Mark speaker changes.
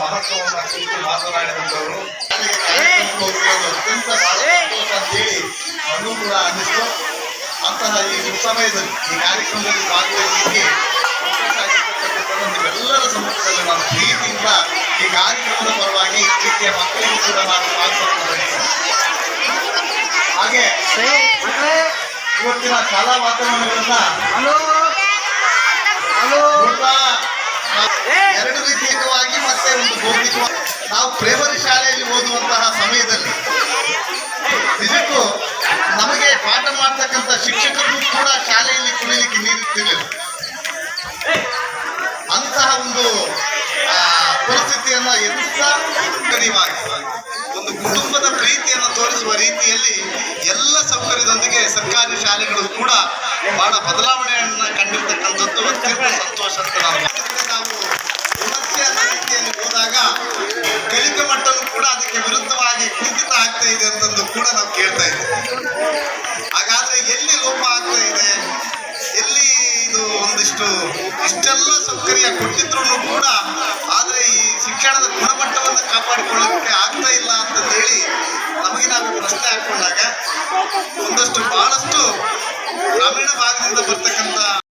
Speaker 1: ಮಹತ್ವವನ್ನು ಕುರಿತು ಮಾತನಾಡಿದಂಥವರು ಅತ್ಯಂತ ಅಂತೇಳಿ ನನಗೂ ಕೂಡ ಅನ್ನಿಸ್ತು ಅಂತಹ ಈ ಸಮಯದಲ್ಲಿ ಈ ಕಾರ್ಯಕ್ರಮದಲ್ಲಿ ಭಾಗವಹಿಸಲಿಕ್ಕೆ ನಿಮ್ಮೆಲ್ಲರ ಸಮ್ಮುಖದಲ್ಲಿ ನಾನು ಪ್ರೀತಿಯಿಂದ ಈ ಕಾರ್ಯಕ್ರಮದ ಪರವಾಗಿ ಪ್ರೀತಿಯ ರೀತಿಯ ಮಕ್ಕಳಿಗೂ ಕೂಡ ನಾನು ಸ್ವಾಗತವನ್ನು ಬಯಸ್ತೇನೆ ಹಾಗೆ ಇವತ್ತಿನ ಶಾಲಾ ವಾತಾವರಣಗಳನ್ನ ಎರಡು ರೀತಿಯವಾಗಿ ಪಾಠ ಮಾಡ್ತಕ್ಕಂಥ ಶಿಕ್ಷಕರು ಕೂಡ ಶಾಲೆಯಲ್ಲಿ ಕುಡಿಲಿಕ್ಕೆ ನೀಡುತ್ತಿರಲಿಲ್ಲ ಅಂತಹ ಒಂದು ಪರಿಸ್ಥಿತಿಯನ್ನ ಎದುರಿಸ್ತಾ ಒಂದು ಕುಟುಂಬದ ಪ್ರೀತಿಯನ್ನು ತೋರಿಸುವ ರೀತಿಯಲ್ಲಿ ಎಲ್ಲ ಸೌಕರ್ಯದೊಂದಿಗೆ ಸರ್ಕಾರಿ ಶಾಲೆಗಳು ಕೂಡ ಬಹಳ ಬದಲಾವಣೆಯನ್ನ ಕಂಡಿರ್ತಕ್ಕಂಥದ್ದು ಅತ್ಯಂತ ಸಂತೋಷ ಅಂತ ನಾವು ರೀತಿಯಲ್ಲಿ ಹೋದಾಗ ಕಲಿಕೆ ಮಟ್ಟವೂ ಕೂಡ ಅದಕ್ಕೆ ವಿರುದ್ಧವಾಗಿ ಕುಂಠಿತ ಆಗ್ತಾ ಇದೆ ಅಂತಂದು ಕೂಡ ನಾವು ಕೇಳ್ತಾ ಇದ್ದೇವೆ. ಲೋಪ ಆಗ್ತಾ ಇದೆ ಎಲ್ಲಿ ಇದು ಒಂದಿಷ್ಟು ಇಷ್ಟೆಲ್ಲ ಸೌಕರ್ಯ ಕೊಟ್ಟಿದ್ರು ಕೂಡ ಆದರೆ ಈ ಶಿಕ್ಷಣದ ಗುಣಮಟ್ಟವನ್ನು ಕಾಪಾಡಿಕೊಳ್ಳೋದಕ್ಕೆ ಆಗ್ತಾ ಇಲ್ಲ ಹೇಳಿ ನಮಗೆ ನಾವು ಪ್ರಶ್ನೆ ಹಾಕೊಂಡಾಗ ಒಂದಷ್ಟು ಬಹಳಷ್ಟು ಗ್ರಾಮೀಣ ಭಾಗದಿಂದ ಬರ್ತಕ್ಕಂಥ